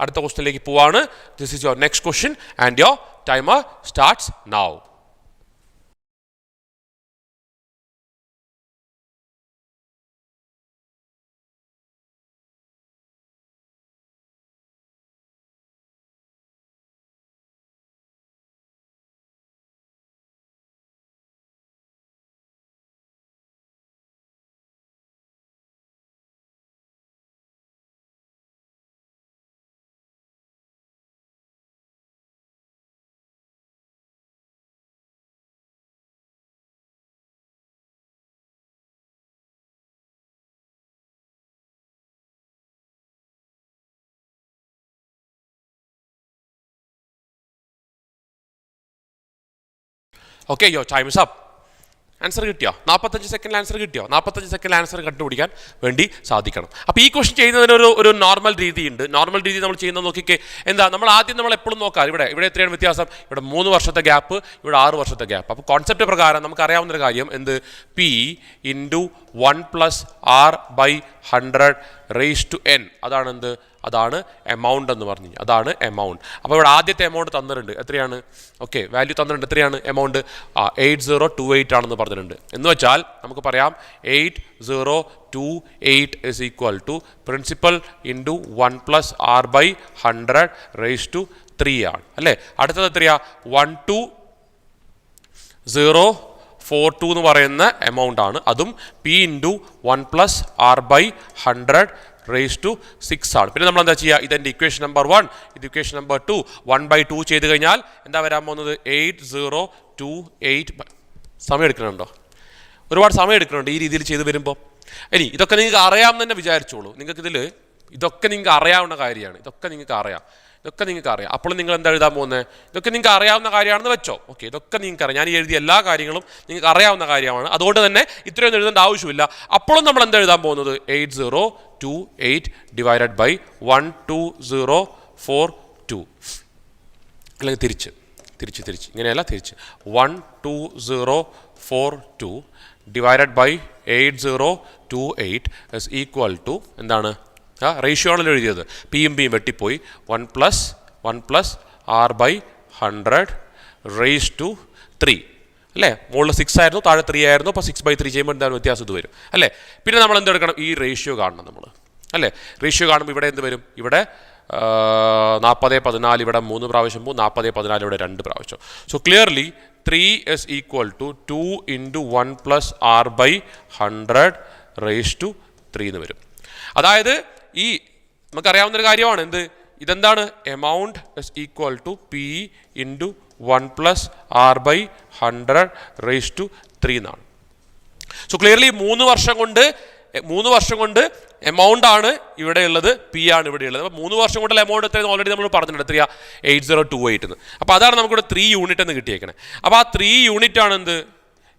അടുത്ത ക്വസ്റ്റിനിലേക്ക് പോവാണ്. This is your next question and your timer starts now okay your time is up answer കിട്ടിയോ? നാൽപ്പത്തഞ്ച് second answer കിട്ടിയോ? നാൽപ്പത്തഞ്ച് സെക്കൻഡ് ആൻസർ കണ്ടുപിടിക്കാൻ വേണ്ടി സാധിക്കണം. അപ്പോൾ ഈ ക്വസ്റ്റ്യൻ ചെയ്യുന്നതിന് ഒരു ഒരു നോർമൽ രീതിയുണ്ട്. നോർമൽ രീതി നമ്മൾ ചെയ്യുന്നത് നോക്കിക്കേ എന്താ? നമ്മൾ ആദ്യം നമ്മൾ എപ്പോഴും നോക്കാം. ഇവിടെ ഇവിടെ എത്രയാണ് വ്യത്യാസം? ഇവിടെ മൂന്ന് വർഷത്തെ ഗ്യാപ്പ് ഇവിടെ ആറ് വർഷത്തെ ഗ്യാപ്പ് അപ്പോൾ കോൺസെപ്റ്റ് പ്രകാരം നമുക്ക് അറിയാവുന്ന ഒരു കാര്യം എന്ത്? P into one plus R by hundred raise to N അതാണ് എന്ത് അതാണ് എമൗണ്ട് എന്ന് പറഞ്ഞു. അതാണ് എമൗണ്ട് അപ്പോൾ ഇവിടെ ആദ്യത്തെ എമൗണ്ട് തന്നിട്ടുണ്ട്. എത്രയാണ്? ഓക്കെ വാല്യൂ തന്നിട്ടുണ്ട്. എത്രയാണ്? എമൗണ്ട് ആ എയ്റ്റ് സീറോ ടു എയ്റ്റ് ആണെന്ന് പറഞ്ഞിട്ടുണ്ട്. എന്ന് വെച്ചാൽ നമുക്ക് പറയാം eight zero two eight is equal to principal into one plus R by hundred raise to three ആണ്. അല്ലേ? അടുത്തത് എത്രയാണ് one two zero four two എന്ന് പറയുന്ന എമൗണ്ട് ആണ്. അതും P into one plus R by hundred raise to six ആണ്. പിന്നെ നമ്മൾ എന്താ ചെയ്യുക? ഇതെന്റെ ഇക്വേഷൻ നമ്പർ വൺ ഇത് equation number two one by two ചെയ്ത് കഴിഞ്ഞാൽ എന്താ വരാൻ പോകുന്നത്? എയ്റ്റ് സീറോ ടു എയ്റ്റ് സമയം എടുക്കണുണ്ടോ ഒരുപാട് സമയം എടുക്കുന്നുണ്ട് ഈ രീതിയിൽ ചെയ്ത് വരുമ്പോൾ. ഇനി ഇതൊക്കെ നിങ്ങൾക്ക് അറിയാമെന്ന് തന്നെ വിചാരിച്ചോളൂ. നിങ്ങൾക്കിതിൽ ഇതൊക്കെ നിങ്ങൾക്ക് അറിയാവുന്ന കാര്യമാണ്. ഇതൊക്കെ നിങ്ങൾക്ക് അറിയാം. ഇതൊക്കെ നിങ്ങൾക്ക് അറിയാം. അപ്പോൾ നിങ്ങൾ എന്താ എഴുതാൻ പോകുന്നത് ഇതൊക്കെ നിങ്ങൾക്ക് അറിയാവുന്ന കാര്യമാണെന്ന് വെച്ചോ. ഓക്കെ ഇതൊക്കെ നിങ്ങൾക്ക് അറിയാം ഞാൻ എഴുതിയ എല്ലാ കാര്യങ്ങളും നിങ്ങൾക്ക് അറിയാവുന്ന കാര്യമാണ്. അതുകൊണ്ട് തന്നെ ഇത്രയൊന്നും എഴുതേണ്ട ആവശ്യമില്ല. അപ്പോഴും നമ്മൾ എന്താ എഴുതാൻ പോകുന്നത്? Eight zero two eight divided by one two zero four two. അല്ലെങ്കിൽ തിരിച്ച് തിരിച്ച് തിരിച്ച്. ഇങ്ങനെയല്ല തിരിച്ച്. One two zero four two divided by eight zero two eight equal to എന്താണ്? ആ റേഷ്യോ ആണല്ലോ എഴുതിയത്. പിയും ബിയും വെട്ടിപ്പോയി. One plus one plus R by hundred raise to three അല്ലേ? മുകളിൽ സിക്സ് ആയിരുന്നു താഴെ ത്രീ ആയിരുന്നു. അപ്പോൾ സിക്സ് ബൈ ത്രീ ചെയ്യുമ്പോൾ എന്താണ് വ്യത്യാസം ഇത് വരും. അല്ലേ? പിന്നെ നമ്മൾ എന്തെടുക്കണം ഈ റേഷ്യോ കാണണം നമ്മൾ അല്ലേ? റേഷ്യോ കാണുമ്പോൾ ഇവിടെ എന്ത് വരും? ഇവിടെ നാൽപ്പത് പതിനാല് ഇവിടെ മൂന്ന് പ്രാവശ്യം പോകും. നാൽപ്പത് പതിനാല് ഇവിടെ രണ്ട് പ്രാവശ്യം. So clearly three is equal to two into one plus R by hundred raise to three എന്ന് വരും. അതായത് ഈ നമുക്കറിയാവുന്നൊരു കാര്യമാണ് എന്ത്? ഇതെന്താണ്? Amount is equal to P into one plus R by hundred raise to three എന്നാണ്. സോ ക്ലിയർലി മൂന്ന് വർഷം കൊണ്ട് മൂന്ന് വർഷം കൊണ്ട് എമൗണ്ട് ആണ് ഇവിടെ ഉള്ളത് പി ആണ് ഇവിടെ ഉള്ളത്. അപ്പോൾ മൂന്ന് വർഷം കൊണ്ടുള്ള എമൗണ്ട് എത്രയെന്ന് ഓൾറെഡി നമ്മൾ പറഞ്ഞിട്ടുണ്ട്. എത്രയാ? എയ്റ്റ് സീറോ ടു എയ്റ്റ് എന്ന്. അപ്പോൾ അതാണ് നമുക്കിവിടെ ത്രീ യൂണിറ്റ് എന്ന് കിട്ടിയേക്കണേ. അപ്പോൾ ആ ത്രീ യൂണിറ്റ് ആണ് എന്ത്?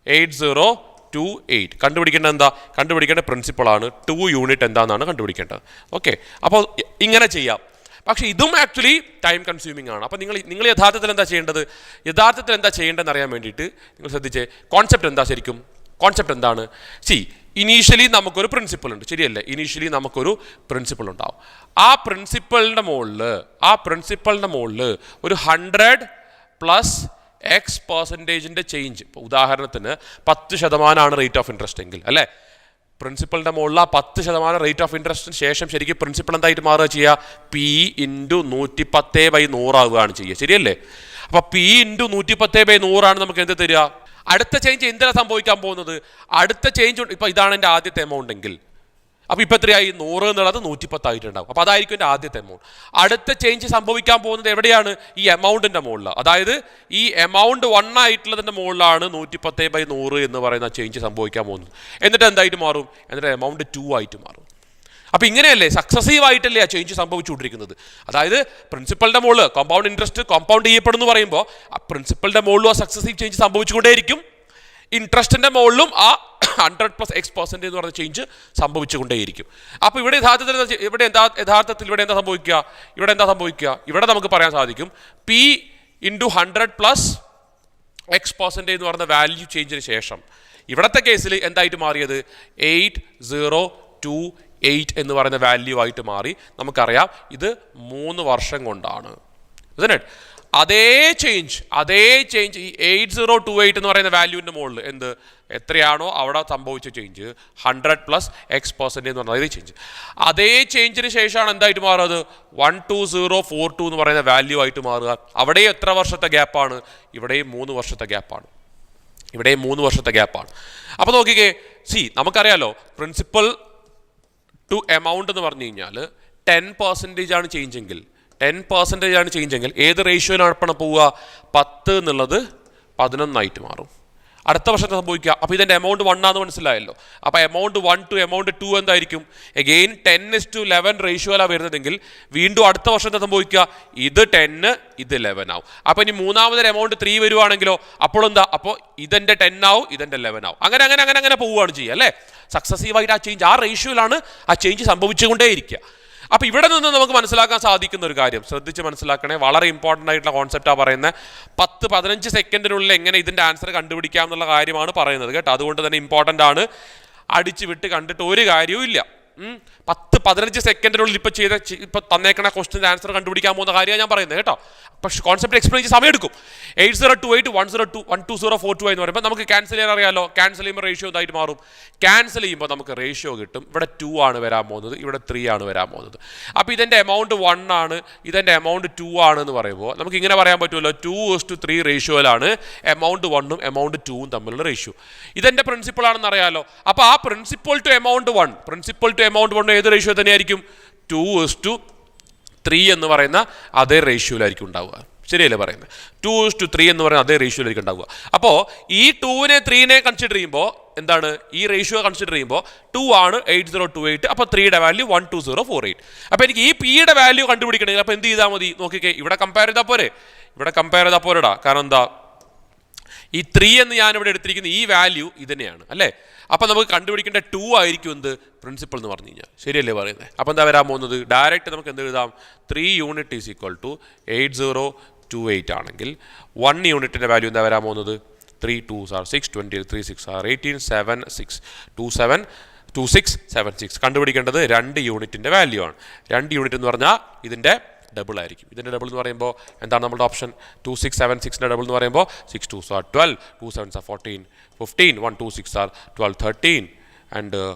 എയ്റ്റ് സീറോ ടു എയ്റ്റ് കണ്ടുപിടിക്കേണ്ടത് എന്താ? കണ്ടുപിടിക്കേണ്ട പ്രിൻസിപ്പളാണ് ടു യൂണിറ്റ് എന്താണെന്നാണ് കണ്ടുപിടിക്കേണ്ടത്. ഓക്കെ അപ്പോൾ ഇങ്ങനെ ചെയ്യാം. പക്ഷേ ഇതും ആക്ച്വലി ടൈം കൺസ്യൂമിംഗ് ആണ്. അപ്പോൾ നിങ്ങൾ നിങ്ങൾ യഥാർത്ഥത്തിൽ എന്താ ചെയ്യേണ്ടത്? യഥാർത്ഥത്തിൽ എന്താ ചെയ്യേണ്ടതെന്ന് അറിയാൻ വേണ്ടിയിട്ട് നിങ്ങൾ ശ്രദ്ധിച്ചേ. കോൺസെപ്റ്റ് എന്താ ശരിക്കും? കോൺസെപ്റ്റ് എന്താണ്? സി ഇനീഷ്യലി നമുക്കൊരു പ്രിൻസിപ്പൾ ഉണ്ട്. ശരിയല്ലേ? ഇനീഷ്യലി നമുക്കൊരു പ്രിൻസിപ്പൾ ഉണ്ടാവും. ആ പ്രിൻസിപ്പളിന്റെ മുകളിൽ ആ പ്രിൻസിപ്പളിന്റെ മുകളിൽ ഒരു ഹൺഡ്രഡ് പ്ലസ് എക്സ് പെർസെന്റേജിന്റെ ചേഞ്ച് ഇപ്പോൾ ഉദാഹരണത്തിന് പത്ത് ശതമാനമാണ് റേറ്റ് ഓഫ് ഇൻട്രസ്റ്റ് എങ്കിൽ അല്ലേ? പ്രിൻസിപ്പളിന്റെ മുകളിൽ ആ പത്ത് ശതമാനം റേറ്റ് ഓഫ് ഇൻട്രസ്റ്റിന് ശേഷം ശരിക്കും പ്രിൻസിപ്പൾ എന്തായിട്ട് മാറുക ചെയ്യുക പി ഇന്റു നൂറ്റി പത്തേ ബൈ നൂറാവുകയാണ് ചെയ്യുക ശരിയല്ലേ? അപ്പോൾ പി ഇന്റു നൂറ്റി പത്തേ ബൈ നൂറാണ് നമുക്ക് എന്ത് തരിക? അടുത്ത ചേഞ്ച് എന്തിനാണ് സംഭവിക്കാൻ പോകുന്നത്? അടുത്ത ചേഞ്ച് ഇപ്പോൾ ഇതാണ് എന്റെ ആദ്യത്തെ എമൗണ്ട് എങ്കിൽ അപ്പോൾ ഇപ്പോൾ എത്രയായി? നൂറ് എന്നുള്ളത് നൂറ്റിപ്പത്തായിട്ടുണ്ടാവും. അപ്പോൾ അതായിരിക്കും എന്റെ ആദ്യത്തെ എമൗണ്ട് അടുത്ത ചേഞ്ച് സംഭവിക്കാൻ പോകുന്നത് എവിടെയാണ്? ഈ എമൗണ്ടിന്റെ മുകളിൽ അതായത് ഈ എമൗണ്ട് വൺ ആയിട്ടുള്ളതിന്റെ മുകളിലാണ് നൂറ്റിപ്പത്ത് ബൈ നൂറ് എന്ന് പറയുന്ന ചേഞ്ച് സംഭവിക്കാൻ പോകുന്നത്. എന്നിട്ട് എന്തായിട്ട് മാറും? എന്നിട്ട് എമൗണ്ട് ടു ആയിട്ട് മാറും. അപ്പോൾ ഇങ്ങനെയല്ലേ? സക്സസീവ് ആയിട്ടല്ലേ ആ ചേഞ്ച് സംഭവിച്ചുകൊണ്ടിരിക്കുന്നത്. അതായത് പ്രിൻസിപ്പളിന്റെ മുകളിൽ കോമ്പൗണ്ട് ഇൻട്രസ്റ്റ് കോമ്പൗണ്ട് ചെയ്യപ്പെടുന്നു പറയുമ്പോൾ ആ പ്രിൻസിപ്പളിന്റെ മുകളിലും ആ സക്സസീവ് ചേഞ്ച് സംഭവിച്ചുകൊണ്ടേയിരിക്കും. ഇൻട്രസ്റ്റിന്റെ മുകളിലും ആ ഹൺഡ്രഡ് പ്ലസ് എക്സ് പെർസെന്റേജ് എന്ന് പറഞ്ഞ ചേഞ്ച് സംഭവിച്ചുകൊണ്ടേയിരിക്കും. അപ്പോൾ ഇവിടെ യഥാർത്ഥത്തിൽ ഇവിടെ എന്താ യഥാർത്ഥത്തിൽ ഇവിടെ എന്താ സംഭവിക്കുക? ഇവിടെ എന്താ സംഭവിക്കുക? ഇവിടെ നമുക്ക് പറയാൻ സാധിക്കും. P into hundred plus X percentage എന്ന് പറയുന്ന വാല്യൂ ചേഞ്ചിന് ശേഷം ഇവിടുത്തെ കേസിൽ എന്തായിട്ട് മാറിയത്? എയ്റ്റ് സീറോ ടു എയ്റ്റ് എന്ന് പറയുന്ന വാല്യൂ ആയിട്ട് മാറി. നമുക്കറിയാം ഇത് മൂന്ന് വർഷം കൊണ്ടാണ്. It? അതേ ചേഞ്ച് അതേ ചേഞ്ച് ഈ എയ്റ്റ് സീറോ ടു എയ്റ്റ് എന്ന് പറയുന്ന വാല്യൂവിന്റെ മുകളിൽ എന്ത്? എത്രയാണോ അവിടെ സംഭവിച്ച change hundred plus X percent എന്ന് പറഞ്ഞാൽ അതേ ചേഞ്ച് അതേ ചേഞ്ചിന് ശേഷമാണ് എന്തായിട്ട് മാറുന്നത്? One two zero four two എന്ന് പറയുന്ന വാല്യൂ ആയിട്ട് മാറുക. അവിടെ എത്ര വർഷത്തെ ഗ്യാപ്പാണ് ഇവിടെയും മൂന്ന് വർഷത്തെ ഗ്യാപ്പാണ് ഇവിടെയും മൂന്ന് വർഷത്തെ ഗ്യാപ്പാണ് അപ്പോൾ നോക്കിക്കേ സി നമുക്കറിയാലോ പ്രിൻസിപ്പൽ ടു എമൗണ്ട് എന്ന് പറഞ്ഞു കഴിഞ്ഞാൽ ടെൻ പെർസെന്റേജ് ആണ് ചേഞ്ച് എങ്കിൽ ടെൻ പെർസെന്റേജ് ആണ് ചേഞ്ച് എങ്കിൽ ഏത് റേഷ്യോയിലാണ് പോവുക? പത്ത് എന്നുള്ളത് പതിനൊന്നായിട്ട് മാറും. അടുത്ത വർഷത്തെ സംഭവിക്കുക. അപ്പോൾ ഇതിന്റെ എമൗണ്ട് വൺ ആണെന്ന് മനസ്സിലായല്ലോ. അപ്പോൾ amount one to amount two എന്തായിരിക്കും? Again ten is to eleven റേഷ്യോയിലാണ് വരുന്നതെങ്കിൽ വീണ്ടും അടുത്ത വർഷത്തെ സംഭവിക്കുക? ഇത് ടെന്ന് ഇത് ലെവൻ ആവും. അപ്പോൾ ഇനി മൂന്നാമതൊരു എമൗണ്ട് ത്രീ വരുവാണെങ്കിലോ അപ്പോൾ എന്താ? അപ്പോൾ ഇതെന്റെ ടെൻ ആവും ഇതെന്റെ ലെവൻ ആവും. അങ്ങനെ അങ്ങനെ അങ്ങനെ അങ്ങനെ പോവുകയാണ് ചെയ്യുക അല്ലേ? സക്സസീവായിട്ട് ആ ചേഞ്ച് ആ റേഷ്യോയിലാണ് ആ ചേഞ്ച് സംഭവിച്ചുകൊണ്ടേയിരിക്കുക. അപ്പോൾ ഇവിടെ നിന്ന് നമുക്ക് മനസ്സിലാക്കാൻ സാധിക്കുന്ന ഒരു കാര്യം. ശ്രദ്ധിച്ച് മനസ്സിലാക്കണേ. വളരെ ഇമ്പോർട്ടന്റ് ആയിട്ടുള്ള കോൺസെപ്റ്റാണ് പറയുന്നത് പത്ത് പതിനഞ്ച് സെക്കൻഡിനുള്ളിൽ എങ്ങനെ ഇതിന്റെ ആൻസർ കണ്ടുപിടിക്കാം എന്നുള്ള കാര്യമാണ് പറയുന്നത് കേട്ടോ. അതുകൊണ്ട് തന്നെ ഇമ്പോർട്ടന്റ് ആണ്. അടിച്ചു വിട്ട് കണ്ടിട്ട് ഒരു കാര്യവും ഇല്ല. പത്ത് പതിനഞ്ച് സെക്കൻഡിനുള്ളിൽ ഇപ്പോൾ ചെയ്ത ഇപ്പോൾ തന്നേക്കണ ക്വസ്റ്റിന്റെ ആൻസർ കണ്ടുപിടിക്കാൻ പോകുന്ന കാര്യമാണ് ഞാൻ പറയുന്നത് കേട്ടോ. പക്ഷേ കോൺസെപ്റ്റ് എക്സ്പ്ലെയിൻ ചെയ്ത് സമയം എടുക്കും eight zero two eight one zero two one two zero four two എന്ന് പറയുമ്പോൾ നമുക്ക് ക്യാൻസൽ ചെയ്യാൻ അറിയാമല്ലോ ക്യാൻസൽ ചെയ്യുമ്പോൾ റേഷ്യോ ഇതായിട്ട് മാറും. ക്യാൻസൽ ചെയ്യുമ്പോൾ നമുക്ക് റേഷ്യോ കിട്ടും. ഇവിടെ ടു ആണ് വരാൻ പോകുന്നത്. ഇവിടെ ത്രീ ആണ് വരാൻ പോകുന്നത്. അപ്പോൾ ഇതിന്റെ എമൗണ്ട് വൺ ആണ്. ഇതിന്റെ എമൗണ്ട് ടു ആണ് എന്ന് പറയുമ്പോൾ നമുക്ക് ഇങ്ങനെ പറയാൻ പറ്റുമല്ലോ. ടു ഇസ് ടു ത്രീ റേഷ്യോയിലാണ് എമൗണ്ട് വണ്ണും എമൗണ്ട് ടൂവും തമ്മിലുള്ള റേഷ്യോ ഇതെന്റെ പ്രിൻസിപ്പൾ ആണെന്ന് അറിയാമല്ലോ അപ്പോൾ ആ principal two amount one principal two amount one ഏത് റേഷ്യോ തന്നെയായിരിക്കും? ടു ഇസ് ടു ത്രീ എന്ന് പറയുന്ന അതേ റേഷ്യോയിലായിരിക്കും ഉണ്ടാവുക. ശരിയല്ലേ പറയുന്നത്? ടു ഇസ് ടു ത്രീ എന്ന് പറയുന്ന അതേ റേഷ്യോയിലായിരിക്കും ഉണ്ടാവുക. അപ്പോൾ ഈ ടൂവിനെ ത്രീനെ കൺസിഡർ ചെയ്യുമ്പോൾ എന്താണ്? ഈ റേഷ്യോ കൺസിഡർ ചെയ്യുമ്പോൾ ടു ആണ് എയ്റ്റ് സീറോ ടു എയ്റ്റ് അപ്പോൾ ത്രീയുടെ value one two zero four eight അപ്പോൾ എനിക്ക് ഈ പിയുടെ വാല്യൂ കണ്ടുപിടിക്കണമെങ്കിൽ അപ്പോൾ എന്ത് ചെയ്താൽ മതി? നോക്കിക്കേ ഇവിടെ കമ്പയർ ചെയ്താൽ പോരെ? ഇവിടെ കമ്പയർ ചെയ്താൽ പോരെടാ. കാരണം എന്താ? ഈ ത്രീ എന്ന് ഞാനിവിടെ എടുത്തിരിക്കുന്ന ഈ വാല്യൂ ഇതന്നെയാണ് അല്ലേ? അപ്പം നമുക്ക് കണ്ടുപിടിക്കേണ്ട ടു ആയിരിക്കും എന്ത്? പ്രിൻസിപ്പൾ എന്ന് പറഞ്ഞു കഴിഞ്ഞാൽ. ശരിയല്ലേ പറയുന്നത്? അപ്പം എന്താ വരാൻ പോകുന്നത്? ഡയറക്റ്റ് നമുക്ക് എന്ത് എഴുതാം? Three unit is equal to eight zero two eight ആണെങ്കിൽ വൺ യൂണിറ്റിന്റെ വാല്യൂ എന്താ വരാൻ പോകുന്നത്? Three two R six twenty three six R eighteen seven six two seven two six seven six കണ്ടുപിടിക്കേണ്ടത് രണ്ട് യൂണിറ്റിന്റെ വാല്യൂ ആണ്. രണ്ട് യൂണിറ്റ് എന്ന് പറഞ്ഞാൽ ഇതിന്റെ ഡബിൾ ആയിരിക്കും. ഇതിന്റെ ഡബിൾ എന്ന് പറയുമ്പോൾ എന്താണ് നമ്മുടെ ഓപ്ഷൻ ടു സിക്സ് സെവൻ സിക്സിന്റെ ഡബിൾ എന്ന് പറയുമ്പോൾ six two sir twelve two seven sir fourteen fifteen one two six R twelve thirteen and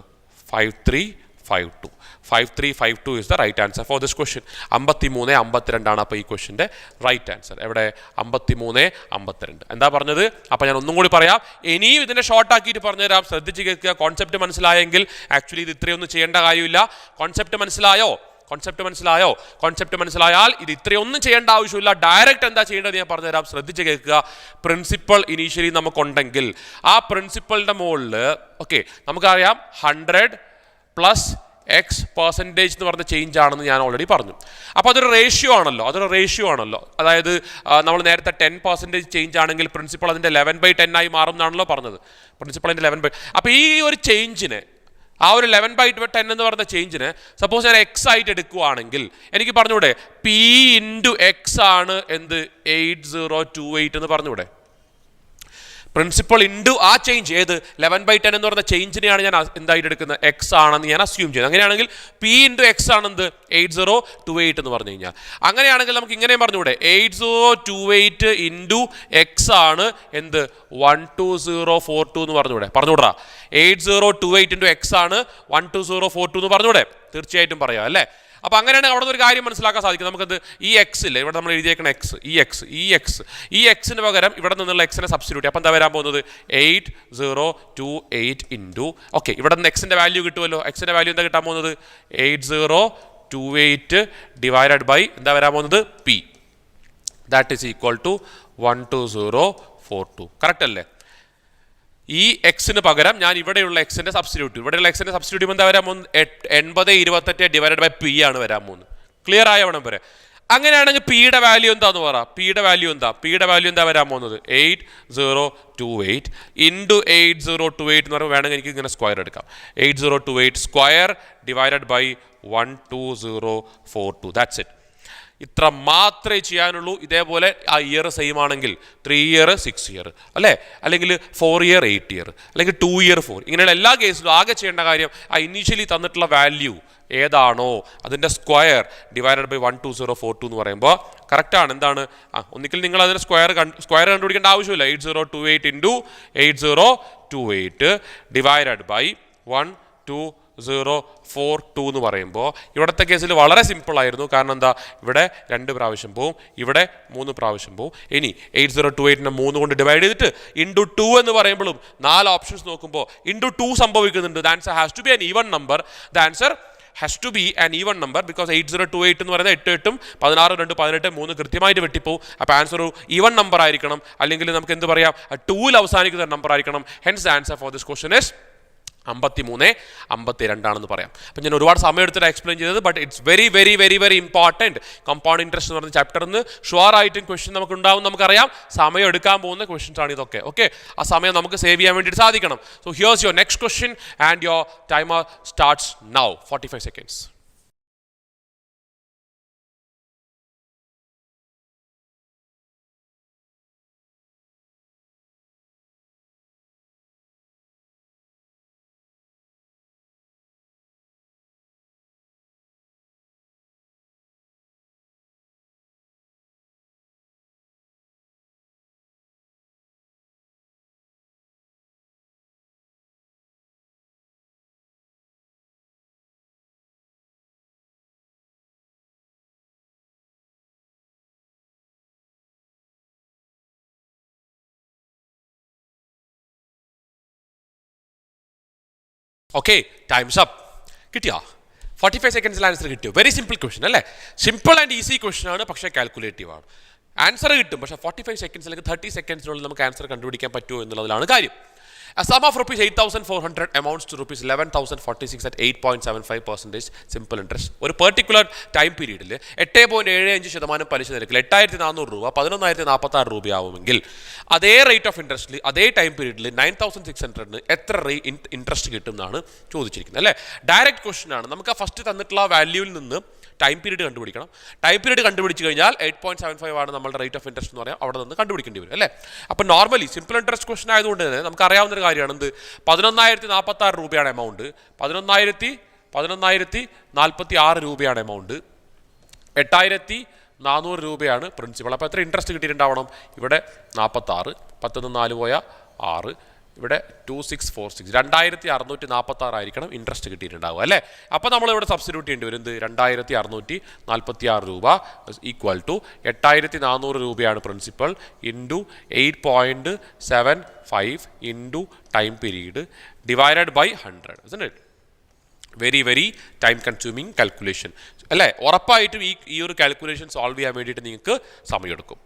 five three five two five three five two is the right answer for this question അമ്പത്തി മൂന്ന് അമ്പത്തിരണ്ടാണ് അപ്പോൾ ഈ ക്വസ്റ്റിന്റെ right answer എവിടെ? അമ്പത്തി മൂന്ന് അമ്പത്തിരണ്ട്. എന്താ പറഞ്ഞത്? അപ്പോൾ ഞാൻ ഒന്നും കൂടി പറയാം. ഇനിയും ഇതിനെ ഷോർട്ട് ആക്കിയിട്ട് പറഞ്ഞുതരാം. ശ്രദ്ധിച്ച് കേൾക്കുക. കോൺസെപ്റ്റ് മനസ്സിലായെങ്കിൽ ആക്ച്വലി ഇത് ഇത്രയൊന്നും ചെയ്യേണ്ട കാര്യമില്ല. കോൺസെപ്റ്റ് മനസ്സിലായോ? കോൺസെപ്റ്റ് മനസ്സിലായോ? കോൺസെപ്റ്റ് മനസ്സിലായാൽ ഇത് ഇത്രയൊന്നും ചെയ്യേണ്ട ആവശ്യമില്ല. ഡയറക്റ്റ് എന്താ ചെയ്യേണ്ടത് ഞാൻ പറഞ്ഞുതരാം. ശ്രദ്ധിച്ച് കേൾക്കുക. പ്രിൻസിപ്പൾ ഇനീഷ്യലി നമുക്കുണ്ടെങ്കിൽ. ആ പ്രിൻസിപ്പളിന്റെ മുകളിൽ ഓക്കെ നമുക്കറിയാം ഹൺഡ്രഡ് പ്ലസ് എക്സ് പെർസെന്റേജ് എന്ന് പറഞ്ഞ ചേഞ്ച് ആണെന്ന് ഞാൻ ഓൾറെഡി പറഞ്ഞു. അപ്പോൾ അതൊരു റേഷ്യോ ആണല്ലോ. അതൊരു റേഷ്യോ ആണല്ലോ. അതായത് നമ്മൾ നേരത്തെ ടെൻ പെർസെന്റേജ് ചേഞ്ച് ആണെങ്കിൽ പ്രിൻസിപ്പൾ അതിന്റെ ലെവൻ ബൈ ടെൻ ആയി മാറും എന്നാണല്ലോ പറഞ്ഞത്. പ്രിൻസിപ്പൾ അതിന്റെ ലെവൻ ബൈ അപ്പോൾ ഈ ഒരു ചേഞ്ചിനെ ആ ഒരു ലെവൻ ബൈ ടെൻ എന്ന് പറഞ്ഞ ചേഞ്ചിന് സപ്പോസ് ഞാൻ എക്സ് ആയിട്ട് എടുക്കുവാണെങ്കിൽ എനിക്ക് പറഞ്ഞൂടെ പി ഇന്റു എക്സ് ആണ് എന്ത്? എയ്റ്റ് സീറോ ടു എയ്റ്റ് എന്ന് പറഞ്ഞൂടെ പ്രിൻസിപ്പൾ ഇൻഡു ആ ചേഞ്ച് ഏത്? ലെവൻ ബൈ ടെൻ എന്ന് പറഞ്ഞ ചേഞ്ചിനെയാണ് ഞാൻ എന്തായിട്ട് എടുക്കുന്നത്? എക്സ് ആണെന്ന് ഞാൻ അസ്യൂം ചെയ്യുന്നത്. അങ്ങനെയാണെങ്കിൽ പി ഇന്റു എക്സ് ആണെന്ത്? എയ്റ്റ് സീറോ ടു എയ്റ്റ് എന്ന് പറഞ്ഞു കഴിഞ്ഞാൽ. അങ്ങനെയാണെങ്കിൽ നമുക്ക് ഇങ്ങനെയും പറഞ്ഞുകൂടെ. Eight zero two eight into X ആണ് എന്ത്? One two zero four two എന്ന് പറഞ്ഞുകൂടെ. പറഞ്ഞുകൂടാ eight zero two eight into X ആണ് one two zero four two എന്ന് പറഞ്ഞുകൂടെ തീർച്ചയായിട്ടും പറയാം അല്ലേ? അപ്പോൾ അങ്ങനെയാണ് അവിടെ നിന്ന് ഒരു കാര്യം മനസ്സിലാക്കാൻ സാധിക്കും നമുക്കത് ഈ എക്സ് ഇല്ലേ ഇവിടെ നമ്മൾ എഴുതിയേക്കണ എക്സ് ഈ എക്സ് ഈ എക്സ് ഈ എക്സിന് പകരം ഇവിടെ നിന്നുള്ള എക്സിനെ സബ്സ്റ്റിറ്റ്യൂട്ട് അപ്പോൾ എന്താ വരാൻ പോകുന്നത്? Eight zero two eight into okay ഇവിടെ നിന്ന് എക്സിന്റെ വാല്യൂ കിട്ടുമല്ലോ. എക്സിന്റെ വാല്യൂ എന്താ കിട്ടാൻ പോകുന്നത്? Eight zero two eight divided by എന്താ വരാൻ പോകുന്നത്? P that is equal to one two zero four two correct അല്ലേ? ഈ എക്സിന് പകരം ഞാൻ ഇവിടെയുള്ള എക്സിന്റെ സബ്സ്റ്റിറ്റ്യൂട്ട് ഇവിടെയുള്ള എക്സിന്റെ സബ്സ്റ്റിറ്റ്യൂട്ട് എന്താ വരാൻ പോകുന്നത്? എൺപത് ഇരുപത്തെട്ട് ഡിവൈഡഡ് ബൈ പി ആണ് വരാൻ പോകുന്നത്. ക്ലിയർ ആയവണം വരെ? അങ്ങനെയാണെങ്കിൽ പിയുടെ വാല്യൂ എന്താന്ന് പറ. പിയുടെ വാല്യൂ എന്താ? പിയുടെ വാല്യൂ എന്താ വരാൻ പോകുന്നത്? Eight zero two eight into eight zero two eight എന്ന് പറയുമ്പോൾ വേണമെങ്കിൽ എനിക്ക് ഇങ്ങനെ സ്ക്വയർ എടുക്കാം. Eight zero two eight square divided by one two zero four two that's it ഇത്ര മാത്രമേ ചെയ്യാനുള്ളൂ. ഇതേപോലെ ആ ഇയർ സെയിം ആണെങ്കിൽ ത്രീ ഇയർ സിക്സ് ഇയർ അല്ലേ? അല്ലെങ്കിൽ ഫോർ ഇയർ എയ്റ്റ് ഇയർ അല്ലെങ്കിൽ ടു ഇയർ ഫോർ ഇങ്ങനെയുള്ള എല്ലാ കേസിലും ആകെ ചെയ്യേണ്ട കാര്യം ആ ഇനീഷ്യലി തന്നിട്ടുള്ള വാല്യൂ ഏതാണോ അതിന്റെ square divided by one two zero four two എന്ന് പറയുമ്പോൾ കറക്റ്റാണ് എന്താണ്? ആ ഒന്നിക്കൽ നിങ്ങൾ അതിന്റെ സ്ക്വയർ സ്ക്വയർ കണ്ടുപിടിക്കേണ്ട ആവശ്യമില്ല. Eight zero two eight into eight zero two eight divided by one two zero four two എന്ന് പറയുമ്പോൾ ഇവിടുത്തെ കേസിൽ വളരെ സിമ്പിൾ ആയിരുന്നു. കാരണം എന്താ? ഇവിടെ രണ്ട് പ്രാവശ്യം പോവും ഇവിടെ മൂന്ന് പ്രാവശ്യം പോവും. ഇനി എയ്റ്റ് സീറോ ടു എയ്റ്റിനെ മൂന്ന് കൊണ്ട് ഡിവൈഡ് ചെയ്തിട്ട് ഇന്റു ടു എന്ന് പറയുമ്പോഴും നാല് ഓപ്ഷൻസ് നോക്കുമ്പോൾ ഇന്റു ടു സംഭവിക്കുന്നുണ്ട്. The answer has to be an even number the answer has to be an even number because eight zero two eight എന്ന് പറയുന്നത് എട്ട് എട്ടും പതിനാറ് രണ്ട് പതിനെട്ട് മൂന്ന് കൃത്യമായിട്ട് വെട്ടിപ്പോവും. അപ്പോൾ ആൻസർ ഒരു ഈവൺ നമ്പർ ആയിരിക്കണം. അല്ലെങ്കിൽ നമുക്ക് എന്ത് പറയാം? ടൂവിൽ അവസാനിക്കുന്ന നമ്പർ ആയിരിക്കണം. Hence answer for this question is അമ്പത്തി മൂന്ന് അമ്പത്തി രണ്ടാണെന്ന് പറയാം. അപ്പം ഞാൻ ഒരുപാട് സമയം എടുത്തിട്ട് എക്സ്പ്ലെയിൻ ചെയ്തത് but it's very very very very important compound interest എന്ന് പറഞ്ഞ ചാപ്റ്ററിൽ ഷുവർ ആയിട്ടും ക്വസ്റ്റ്യൻ നമുക്ക് ഉണ്ടാവും നമുക്കറിയാം. സമയം എടുക്കാൻ പോകുന്ന ക്വസ്റ്റ്യൻസ് ആണ് ഇതൊക്കെ ഓക്കെ ആ സമയം നമുക്ക് സേവ് ചെയ്യാൻ വേണ്ടിയിട്ട് സാധിക്കണം. So here's your next question and your timer starts now forty five seconds okay time's up കിട്ടിയോ? ഫോർട്ടി ഫൈവ് സെക്കൻഡ്സിൽ ആൻസർ കിട്ടിയോ? വെരി സിമ്പിൾ ക്വസ്റ്റൻ അല്ലേ? സിമ്പിൾ ആൻഡ് ഈസി ക്വസ്റ്റൻ ആണ് പക്ഷേ കാൽക്കുലേറ്റീവ് ആണ്. ആൻസർ കിട്ടും പക്ഷേ ഫോർട്ടി ഫൈവ് സെക്കൻഡ്സ് അല്ലെങ്കിൽ തേർട്ടി സെക്കൻഡ്സിനുള്ളിൽ നമുക്ക് ആൻസർ കണ്ടുപിടിക്കാൻ പറ്റുമോ എന്നുള്ളതിലാണ് കാര്യം. A sum of rupees 8,400 amounts to rupees 11,046 at 8.75 percentage simple interest. ഒരു പെർട്ടിക്കുലർ ടൈം പീരീഡിൽ എട്ട് പോയിന്റ് ഏഴ് അഞ്ച് ശതമാനം പലിശ നിരക്കിൽ എട്ടായിരത്തി നാനൂറ് രൂപ പതിനൊന്നായിരത്തി നാൽപ്പത്തി ആറ് രൂപയാവുമെങ്കിൽ അതേ റേറ്റ് ഓഫ് ഇൻട്രസ്റ്റിൽ അതേ ടൈം പീരീഡിൽ നയൻ തൗസൻഡ് സിക്സ് ഹൺഡ്രഡിന് എത്ര റേ ഇൻട്രസ്റ്റ് കിട്ടും എന്നാണ് ചോദിച്ചിരിക്കുന്നത് അല്ലേ ഡയറക്റ്റ് ക്വസ്റ്റൻ ആണ് നമുക്ക് ആ ഫസ്റ്റ് തന്നിട്ടുള്ള വാല്യൂവിൽ നിന്ന് ടൈം പീരീഡ് കണ്ടുപിടിക്കണം. ടൈം പീരീഡ് കണ്ടുപിടിച്ച് കഴിഞ്ഞാൽ എയ്റ്റ് പോയിന്റ് സെവൻ ഫൈവ് ആണ് നമ്മുടെ റേറ്റ് ഓഫ് ഇൻട്രസ്റ്റ് എന്ന് പറയാം. അവിടെ നിന്ന് കണ്ടുപിടിക്കേണ്ടി വരും അല്ലേ? അപ്പോൾ നോർമലി സിമ്പിൾ ഇൻട്രസ്റ്റ് ക്വസ്റ്റൻ ആയതുകൊണ്ട് തന്നെ നമുക്ക് അറിയാവുന്ന ഒരു കാര്യമാണ് എന്ത്? പതിനൊന്നായിരത്തി നാൽപ്പത്തി ആറ് രൂപയാണ് എമൗണ്ട് പതിനൊന്നായിരത്തി പതിനൊന്നായിരത്തി നാൽപ്പത്തി ആറ് രൂപയാണ് എമൗണ്ട് എട്ടായിരത്തി നാനൂറ് രൂപയാണ് പ്രിൻസിപ്പൾ അപ്പോൾ എത്ര ഇൻട്രസ്റ്റ് കിട്ടിയിട്ടുണ്ടാവണം? ഇവിടെ നാൽപ്പത്താറ് പത്തൊന്ന് നാല് പോയ ആറ്. ഇവിടെ ടു സിക്സ് ഫോർ സിക്സ് രണ്ടായിരത്തി അറുന്നൂറ്റി നാൽപ്പത്തി ആറായിരിക്കണം ഇൻട്രസ്റ്റ് കിട്ടിയിട്ടുണ്ടാവുക അല്ലേ? അപ്പോൾ നമ്മൾ ഇവിടെ സബ്സ്റ്റിറ്റ്യൂട്ട് ചെയ്യേണ്ടി വരും. രണ്ടായിരത്തി അറുന്നൂറ്റി നാൽപ്പത്തി ആറ് രൂപ ഈക്വൽ ടു എട്ടായിരത്തി നാനൂറ് രൂപയാണ് principal into eight point seven five into time period divided by hundred it very very time consuming calculation അല്ലേ? ഉറപ്പായിട്ടും ഈ ഈ ഒരു കാൽക്കുലേഷൻ സോൾവ് ചെയ്യാൻ വേണ്ടിയിട്ട് നിങ്ങൾക്ക് സമയമെടുക്കും.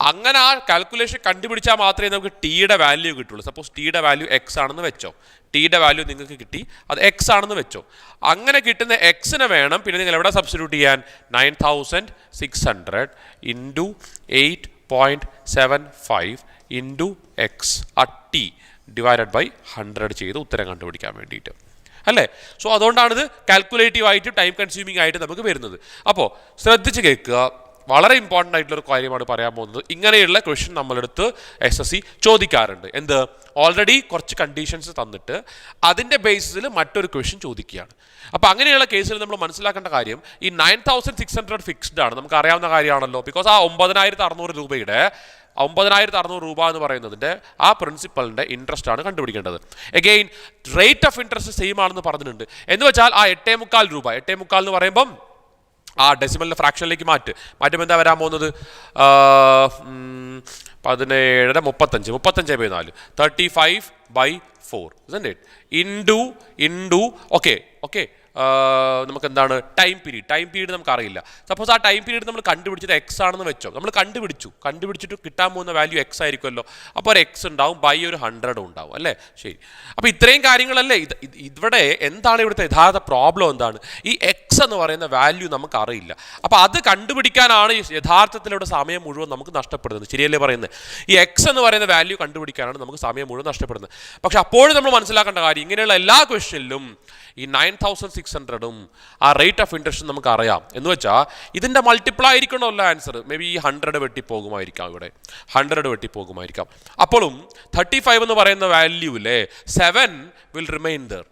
അങ്ങനെ ആ കാൽക്കുലേഷൻ കണ്ടുപിടിച്ചാൽ മാത്രമേ നമുക്ക് ടിയുടെ വാല്യൂ കിട്ടുള്ളൂ. സപ്പോസ് ടിയുടെ വാല്യൂ എക്സ് ആണെന്ന് വെച്ചോ. ടിയുടെ വാല്യൂ നിങ്ങൾക്ക് കിട്ടി. അത് എക്സ് ആണെന്ന് വെച്ചോ. അങ്ങനെ കിട്ടുന്ന എക്സിനെ വേണം. പിന്നെ നിങ്ങൾ എവിടെ സബ്സ്റ്റിറ്റ്യൂട്ട് ചെയ്യാൻ? Nine thousand six hundred into eight point seven five into X R T divided by hundred ചെയ്ത് ഉത്തരം കണ്ടുപിടിക്കാൻ വേണ്ടിയിട്ട്. അല്ലേ? സോ അതുകൊണ്ടാണിത് കാൽക്കുലേറ്റീവ് ആയിട്ട് ടൈം കൺസ്യൂമിംഗ് ആയിട്ട് നമുക്ക് വരുന്നത്. അപ്പോൾ ശ്രദ്ധിച്ച് കേൾക്കുക. വളരെ ഇമ്പോർട്ടന്റ് ആയിട്ടുള്ള ഒരു കാര്യമാണ് പറയാൻ പോകുന്നത്. ഇങ്ങനെയുള്ള ക്വസ്റ്റ്യൻ നമ്മളെടുത്ത് എസ് എസ് സി ചോദിക്കാറുണ്ട്. എന്ത്? ഓൾറെഡി കുറച്ച് കണ്ടീഷൻസ് തന്നിട്ട് അതിന്റെ ബേസിസിൽ മറ്റൊരു ക്വസ്റ്റ്യൻ ചോദിക്കുകയാണ്. അപ്പോൾ അങ്ങനെയുള്ള കേസിൽ നമ്മൾ മനസ്സിലാക്കേണ്ട കാര്യം ഈ nine thousand six hundred fixed ആണ്. നമുക്ക് അറിയാവുന്ന കാര്യമാണല്ലോ. ബിക്കോസ് ആ ഒമ്പതിനായിരത്തി അറുന്നൂറ് രൂപയുടെ ഒമ്പതിനായിരത്തി അറുന്നൂറ് രൂപ എന്ന് പറയുന്നതിന്റെ ആ പ്രിൻസിപ്പലിന്റെ ഇൻട്രസ്റ്റ് ആണ് കണ്ടുപിടിക്കേണ്ടത്. Again rate of interest same ആണെന്ന് പറഞ്ഞിട്ടുണ്ട്. എന്ന് വെച്ചാൽ ആ എട്ടേ മുക്കാൽ രൂപ എട്ടേ മുക്കാൽ എന്ന് പറയുമ്പം ആ ഡെസിമലിന്റെ ഫ്രാക്ഷനിലേക്ക് മാറ്റ്. മാറ്റുമ്പോൾ എന്താ വരാൻ പോകുന്നത്? പതിനേഴര മുപ്പത്തഞ്ച്. മുപ്പത്തഞ്ച് ബൈ നാല്. Thirty five by four it into into okay okay നമുക്ക് എന്താണ് ടൈം പീരീഡ് ടൈം പീരീഡ് നമുക്ക് അറിയില്ല സപ്പോസ് ആ ടൈം പീരീഡ് നമ്മൾ കണ്ടുപിടിച്ചത് എക്സ് ആണെന്ന് വെച്ചോ. നമ്മൾ കണ്ടുപിടിച്ചു. കണ്ടുപിടിച്ചിട്ട് കിട്ടാൻ പോകുന്ന വാല്യൂ എക്സ് ആയിരിക്കുമല്ലോ. അപ്പോൾ ഒരു എക്സ് ഉണ്ടാവും ബൈ ഒരു ഹൺഡ്രഡും ഉണ്ടാവും അല്ലേ? ശരി. അപ്പോൾ ഇത്രയും കാര്യങ്ങളല്ലേ? ഇത് ഇവിടെ എന്താണ് ഇവിടുത്തെ യഥാർത്ഥ പ്രോബ്ലം എന്താണ്? ഈ എക്സ് എന്ന് പറയുന്ന വാല്യൂ നമുക്ക് അറിയില്ല അപ്പോൾ അത് കണ്ടുപിടിക്കാനാണ് യഥാർത്ഥത്തിലൂടെ സമയം മുഴുവൻ നമുക്ക് നഷ്ടപ്പെടുന്നത്. ശരിയല്ലേ പറയുന്നത്? ഈ എക്സ് എന്ന് പറയുന്ന വാല്യൂ കണ്ടുപിടിക്കാനാണ് നമുക്ക് സമയം മുഴുവൻ നഷ്ടപ്പെടുന്നത്. പക്ഷെ അപ്പോഴും നമ്മൾ മനസ്സിലാക്കേണ്ട കാര്യം ഇങ്ങനെയുള്ള എല്ലാ ക്വസ്റ്റ്യനിലും ഈ നയൻ തൗസൻഡ് സിക്സ് ഹൺഡ്രഡും ആ റേറ്റ് ഓഫ് ഇൻട്രസ്റ്റ് നമുക്ക് അറിയാം എന്ന് വെച്ചാൽ ഇതിന്റെ മൾട്ടിപ്ലൈ ആയിരിക്കണമല്ലോ ആൻസർ മേ ബി ഈ ഹൺഡ്രഡ് വെട്ടിപ്പോകുമായിരിക്കാം ഇവിടെ. ഹൺഡ്രഡ് വെട്ടിപ്പോകുമായിരിക്കാം. അപ്പോഴും തേർട്ടി ഫൈവ് എന്ന് പറയുന്ന വാല്യൂ അല്ലേ seven will remain there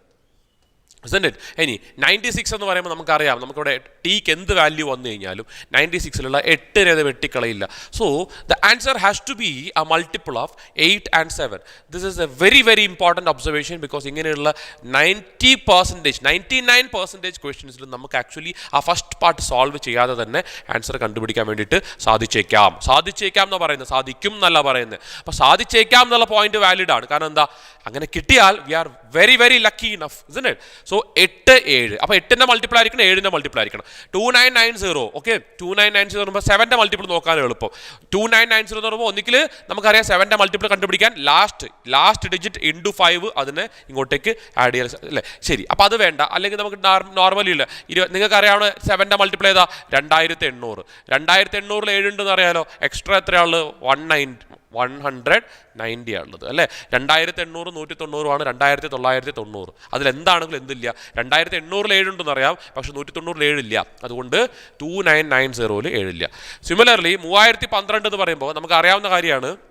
it ഇനി നയന്റി സിക്സ് എന്ന് പറയുമ്പോൾ നമുക്കറിയാം. നമുക്കിവിടെ ടീക്ക് എന്ത് വാല്യൂ വന്നു കഴിഞ്ഞാലും നയന്റി സിക്സിലുള്ള എട്ടിനെ അത് വെട്ടിക്കളയില്ല. So the answer has to be a multiple of eight and seven this is a very very important observation because ഇങ്ങനെയുള്ള ninety percentage ninety nine percentage ക്വസ്റ്റ്യൻസിൽ നമുക്ക് ആക്ച്വലി ആ ഫസ്റ്റ് പാർട്ട് സോൾവ് ചെയ്യാതെ തന്നെ ആൻസർ കണ്ടുപിടിക്കാൻ വേണ്ടിയിട്ട് സാധിച്ചേക്കാം. സാധിച്ചേക്കാം എന്ന് പറയുന്നത്? സാധിക്കും എന്നല്ല പറയുന്നത്. അപ്പോൾ സാധിച്ചേക്കാം എന്നുള്ള പോയിന്റ് വാലിഡ് ആണ്. കാരണം എന്താ? അങ്ങനെ കിട്ടിയാൽ we are very very lucky enough it so എട്ട് ഏഴ്. അപ്പോൾ എട്ടിന്റെ മൾട്ടിപ്പിൾ ആയിരിക്കണം ഏഴിന്റെ മൾട്ടിപ്പിൾ ആയിരിക്കണം. Two nine nine zero okay two nine nine zero പറയുമ്പോൾ സെവന്റെ മൾട്ടിപ്പിൾ നോക്കാൻ എളുപ്പം. ടു നയൻ നയൻ സീറോ എന്ന് പറയുമ്പോൾ ഒന്നിക്കിൽ നമുക്കറിയാം സെവന്റെ മൾട്ടിപ്പിൾ കണ്ടുപിടിക്കാൻ last last digit into five അതിനെ ഇങ്ങോട്ടേക്ക് ആഡ് ചെയ്യാൻ അല്ലേ? ശരി അപ്പോൾ അത് വേണ്ട. അല്ലെങ്കിൽ നമുക്ക് നോർമലി ഇല്ല. ഇരു നിങ്ങൾക്ക് അറിയാവുന്ന സെവന്റെ മൾട്ടിപ്പിൾ ഏതാ? രണ്ടായിരത്തി എണ്ണൂറ്. രണ്ടായിരത്തി എണ്ണൂറിൽ ഏഴുണ്ടെന്ന് അറിയാലോ? എക്സ്ട്രാ എത്രയാണ് one nine one hundred ninety ആണുള്ളത് അല്ലേ? രണ്ടായിരത്തി എണ്ണൂറ് നൂറ്റി തൊണ്ണൂറുമാണ് രണ്ടായിരത്തി തൊള്ളായിരത്തി തൊണ്ണൂറ് അതിലെന്താണെങ്കിലും എന്തില്ല? രണ്ടായിരത്തി എണ്ണൂറിൽ ഏഴുണ്ടെന്ന് അറിയാം പക്ഷേ നൂറ്റി തൊണ്ണൂറിൽ ഏഴില്ല. അതുകൊണ്ട് ടു നയൻ നയൻ സീറോയിൽ ഏഴില്ല. സിമിലർലി മൂവായിരത്തി പന്ത്രണ്ട് എന്ന് പറയുമ്പോൾ നമുക്ക് അറിയാവുന്ന കാര്യമാണ്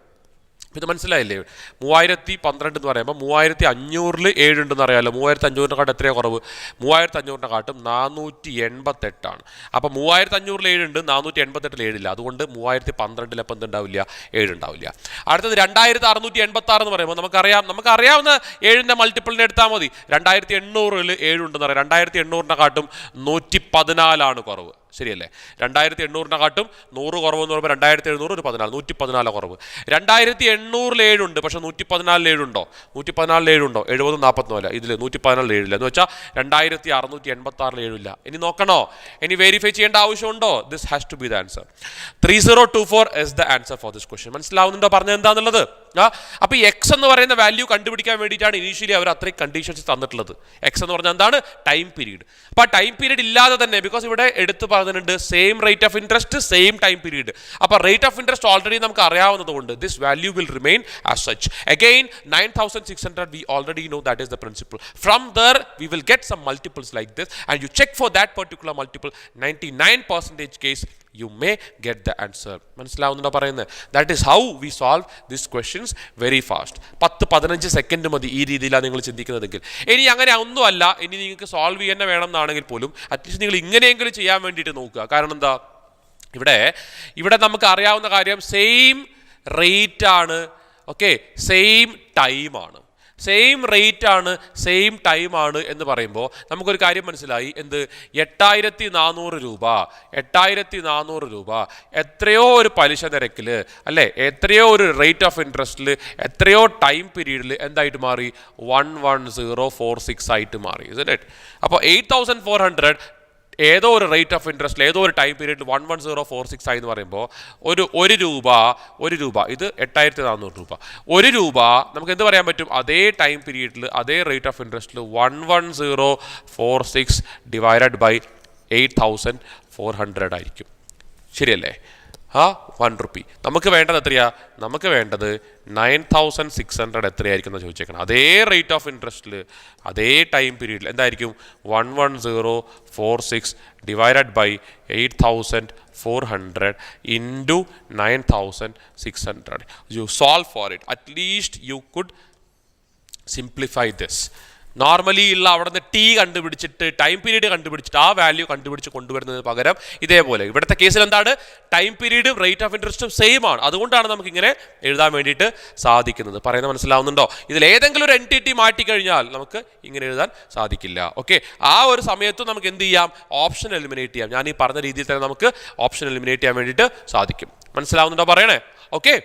ഇത് മനസ്സിലായില്ലേ? മൂവായിരത്തി പന്ത്രണ്ട് എന്ന് പറയുമ്പോൾ മൂവായിരത്തി അഞ്ഞൂറിൽ ഏഴുണ്ടെന്ന് അറിയാമല്ലോ മൂവായിരത്തി കാട്ട് എത്രയാണ് കുറവ്? മൂവായിരത്തി കാട്ടും നാനൂറ്റി എൺപത്തെട്ടാണ് അപ്പോൾ മൂവായിരത്തി അഞ്ഞൂറിൽ ഏഴുണ്ട് നാനൂറ്റി എൺപത്തെട്ടിൽ ഏഴില്ല. അതുകൊണ്ട് മൂവായിരത്തി പന്ത്രണ്ടിൽ അപ്പം എന്തുണ്ടാവില്ല? ഏഴുണ്ടാവില്ല. അടുത്തത് രണ്ടായിരത്തി അറുന്നൂറ്റി എൺപത്തി ആറ് എന്ന് പറയുമ്പോൾ നമുക്കറിയാം നമുക്കറിയാവുന്ന ഏഴിന്റെ മൾട്ടിപ്പിളിനെ എടുത്താൽ മതി. രണ്ടായിരത്തി എണ്ണൂറിൽ ഏഴുണ്ടെന്ന് പറയാം. രണ്ടായിരത്തി കാട്ടും നൂറ്റി പതിനാലാണ് കുറവ്. ശരിയല്ലേ? രണ്ടായിരത്തി എണ്ണൂറിനെ കാട്ടും നൂറ് കുറവെന്ന് പറയുമ്പോൾ രണ്ടായിരത്തി എഴുന്നൂറ് ഒരു പതിനാല് നൂറ്റി പതിനാല് കുറവ്. രണ്ടായിരത്തി എണ്ണൂറിൽ ഏഴുണ്ട് പക്ഷേ നൂറ്റി പതിനാലിൽ ഏഴുണ്ടോ? നൂറ്റി പതിനാലിൽ ഏഴുണ്ടോ? എഴുപത് നാൽപ്പത്തിനാല് ഇതിൽ നൂറ്റി പതിനാലിൽ ഏഴില്ല. എന്ന് വെച്ചാൽ രണ്ടായിരത്തി അറുന്നൂറ്റി എൺപത്തി ആറിൽ ഏഴില്ല ഇനി നോക്കണോ? ഇനി വെരിഫൈ ചെയ്യേണ്ട ആവശ്യമുണ്ടോ? This has to be the answer three zero two four is the answer for this question മനസ്സിലാവുന്നുണ്ടോ പറഞ്ഞത് എന്താണെന്നുള്ളത് ആ അപ്പോൾ ഈ എക്സ് എന്ന് പറയുന്ന വാല്യൂ കണ്ടുപിടിക്കാൻ വേണ്ടിയിട്ടാണ് ഇനീഷ്യലി അവർ അത്രയും കണ്ടീഷൻസ് തന്നിട്ടുള്ളത്. എക്സ് എന്ന് പറഞ്ഞാൽ എന്താണ്? ടൈം പീരീഡ് അപ്പോൾ ആ ടൈം പീരീഡ് ഇല്ലാതെ തന്നെ ബിക്കോസ് ഇവിടെ എടുത്ത് പറഞ്ഞിട്ടുണ്ട് same rate of interest same time period അപ്പോൾ റേറ്റ് ഓഫ് ഇൻട്രസ്റ്റ് ഓൾറെഡി നമുക്ക് അറിയാവുന്നതുകൊണ്ട് this value will remain as such again nine thousand six hundred we already know that is the principle from there we will get some multiples like this and you check for that particular multiple ninety nine percentage case you may get the answer മനസ്സിലാവുന്നുണ്ടോ പറയുന്നത്? That is how we solve this questions very fast പത്ത് പതിനഞ്ച് second മതി ഈ രീതിയിലാണ് നിങ്ങൾ ചിന്തിക്കുന്നതെങ്കിൽ. ഇനി അങ്ങനെ ഒന്നുമല്ല. ഇനി നിങ്ങൾക്ക് സോൾവ് ചെയ്യുന്ന വേണം എന്നാണെങ്കിൽ പോലും അറ്റ്ലീസ്റ്റ് നിങ്ങൾ ഇങ്ങനെയെങ്കിലും ചെയ്യാൻ വേണ്ടിയിട്ട് നോക്കുക. കാരണം എന്താ? ഇവിടെ ഇവിടെ നമുക്ക് അറിയാവുന്ന കാര്യം സെയിം റേറ്റ് ആണ്. ഓക്കെ സെയിം ടൈമാണ് സെയിം റേറ്റ് ആണ് സെയിം ടൈം ആണ് എന്ന് പറയുമ്പോൾ നമുക്കൊരു കാര്യം മനസ്സിലായി. എന്ത്? എട്ടായിരത്തി നാനൂറ് രൂപ എട്ടായിരത്തി നാനൂറ് രൂപ. എത്രയോ ഒരു പലിശ നിരക്കിൽ അല്ലേ? എത്രയോ ഒരു റേറ്റ് ഓഫ് ഇൻട്രസ്റ്റിൽ എത്രയോ ടൈം പീരീഡിൽ എന്തായിട്ട് മാറി? One one zero four six ആയിട്ട് മാറി അപ്പോൾ എയ്റ്റ് തൗസൻഡ് ഫോർ ഹൺഡ്രഡ് ഏതോ ഒരു റേറ്റ് ഓഫ് ഇൻട്രസ്റ്റിൽ ഏതോ ഒരു ടൈം പീരീഡിൽ one one zero four six ആയി എന്ന് പറയുമ്പോൾ ഒരു ഒരു രൂപ ഒരു രൂപ ഇത് എട്ടായിരത്തി നാനൂറ് രൂപ. ഒരു രൂപ നമുക്ക് എന്ത് പറയാൻ പറ്റും? അതേ ടൈം പീരീഡിൽ അതേ rate of ഇൻട്രസ്റ്റിൽ one one zero four six divided by eight thousand four hundred ആയിരിക്കും. ശരിയല്ലേ? ആ വൺ റുപ്പി നമുക്ക് വേണ്ടത് എത്രയാ? നമുക്ക് വേണ്ടത് നയൻ തൗസൻഡ് സിക്സ് ഹൺഡ്രഡ് എത്രയായിരിക്കും എന്ന് ചോദിച്ചേക്കണം. അതേ റേറ്റ് ഓഫ് ഇൻട്രസ്റ്റിൽ അതേ ടൈം പീരീഡിൽ എന്തായിരിക്കും? One one zero four six divided by eight thousand four hundred into nine thousand six hundred you solve for it at least you could simplify this normally ഉള്ള അവിടെ നിന്ന് T കണ്ടുപിടിച്ചിട്ട് time period കണ്ടുപിടിച്ചിട്ട് ആ value കണ്ടുപിടിച്ച് കൊണ്ടുവരുന്നതിന് പകരം ഇതേപോലെ. ഇവിടുത്തെ കേസിൽ എന്താണ്? ടൈം പീരീഡും റേറ്റ് ഓഫ് ഇൻട്രസ്റ്റും സെയിം ആണ്. അതുകൊണ്ടാണ് നമുക്കിങ്ങനെ എഴുതാൻ വേണ്ടിയിട്ട് സാധിക്കുന്നത്. പറയുന്നത് മനസ്സിലാവുന്നുണ്ടോ? ഇതിൽ ഏതെങ്കിലും ഒരു എന്റിറ്റി മാറ്റിക്കഴിഞ്ഞാൽ നമുക്ക് ഇങ്ങനെ എഴുതാൻ സാധിക്കില്ല. ഓക്കെ ആ ഒരു സമയത്തും നമുക്ക് എന്ത് ചെയ്യാം? ഓപ്ഷൻ എലിമിനേറ്റ് ചെയ്യാം. ഞാൻ ഈ പറഞ്ഞ രീതിയിൽ തന്നെ നമുക്ക് ഓപ്ഷൻ എലിമിനേറ്റ് ചെയ്യാൻ വേണ്ടിയിട്ട് സാധിക്കും. മനസ്സിലാവുന്നുണ്ടോ പറയണേ? ഓക്കെ